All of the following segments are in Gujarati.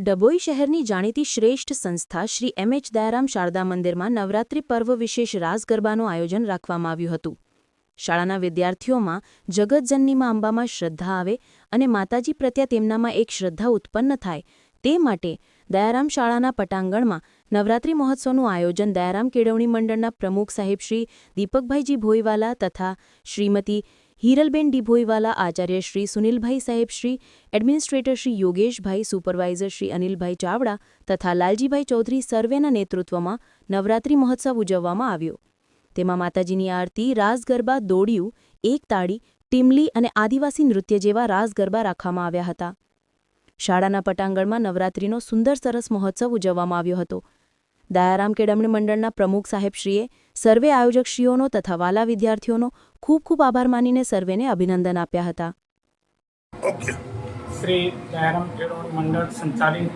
ડભોઈ શહેરની જાણીતી શ્રેષ્ઠ સંસ્થા શ્રી એમ એચ દયારામ શારદા મંદિરમાં નવરાત્રિ પર્વ વિશેષ રાસ ગરબાનું આયોજન રાખવામાં આવ્યું હતું. શાળાના વિદ્યાર્થીઓમાં જગતજનનીમાં અંબામાં શ્રદ્ધા આવે અને માતાજી પ્રત્યે તેમનામાં એક શ્રદ્ધા ઉત્પન્ન થાય તે માટે દયારામ શાળાના પટાંગણમાં નવરાત્રિ મહોત્સવનું આયોજન દયારામ કેળવણી મંડળના પ્રમુખ સાહેબ શ્રી દીપકભાઈજી ભોઈવાલા તથા શ્રીમતી હિરલબેન ડીભોઈવાલા આચાર્ય શ્રી સુનિલભાઈ સાહેબ શ્રી એડમિનિસ્ટ્રેટર શ્રી યોગેશભાઈ સુપરવાઇઝર શ્રી અનિલભાઈ ચાવડા તથા લાલજીભાઈ ચૌધરી સર્વેના નેતૃત્વમાં નવરાત્રિ મહોત્સવ ઉજવવામાં આવ્યો. તેમાં માતાજીની આરતી, રાસ ગરબા, દોડિયું, એક તાળી, ટીમલી અને આદિવાસી નૃત્ય જેવા રાસ ગરબા રાખવામાં આવ્યા હતા. શાળાના પટાંગણમાં નવરાત્રિનો સુંદર સરસ મહોત્સવ ઉજવવામાં આવ્યો હતો. દયારામ કેળવણી મંડળના પ્રમુખ સાહેબશ્રીએ સર્વે આયોજકશ્રીઓનો તથા વાલા વિદ્યાર્થીઓનો ખૂબ ખૂબ આભાર માનીને સર્વેને અભિનંદન આપ્યા હતા. શ્રી દયારામ કેળવણી મંડળ સંચાલિત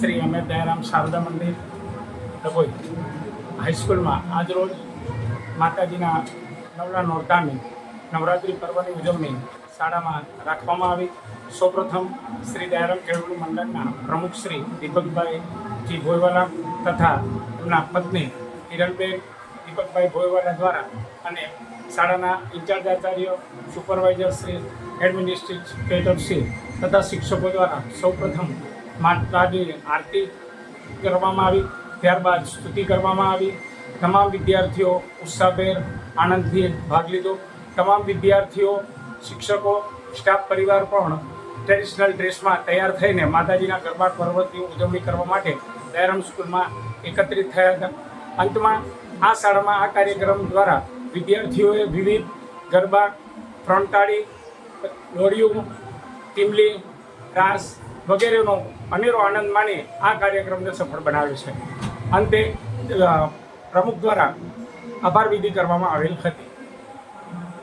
શ્રી અમે દયારામ શારદા મંદિર ડભોઈ હાઈસ્કૂલમાં આજરોજ માતાજીના નવલા નોરતાની નવરાત્રિ પર્વની ઉજવણી શાળામાં રાખવામાં આવી. સૌપ્રથમ શ્રી દયારામ કેળવણી મંડળના પ્રમુખ શ્રી દીપકભાઈ જી ભોયવાલા તથા એમના પત્ની હિરલબેન દીપકભાઈ ભોયવાલા દ્વારા અને શાળાના in charge Acharya supervisor Shri administrator Shri તથા શિક્ષકો દ્વારા સૌપ્રથમ માતાજીની આરતી કરવામાં આવી, ત્યારબાદ સ્તુતિ કરવામાં આવી. તમામ વિદ્યાર્થીઓ ઉત્સાહભેર આનંદથી ભાગ લીધો. તમામ વિદ્યાર્થીઓ, શિક્ષકો, સ્ટાફ પરિવાર પણ ટ્રેડિશનલ ડ્રેસમાં તૈયાર થઈને માતાજીના ગરબા, પર્વતની ઉજવણી કરવા માટે દયારામ સ્કૂલમાં એકત્રિત થયા હતા. અંતમાં આ શાળામાં આ કાર્યક્રમ દ્વારા વિદ્યાર્થીઓએ વિવિધ ગરબા ફ્રોન્ટાળી દોડિયું, ટીમલી, રાસ વગેરેનો અનેરો આનંદ માણી આ કાર્યક્રમને સફળ બનાવ્યો છે. અંતે પ્રમુખ દ્વારા આભાર વિધિ કરવામાં આવેલ હતી.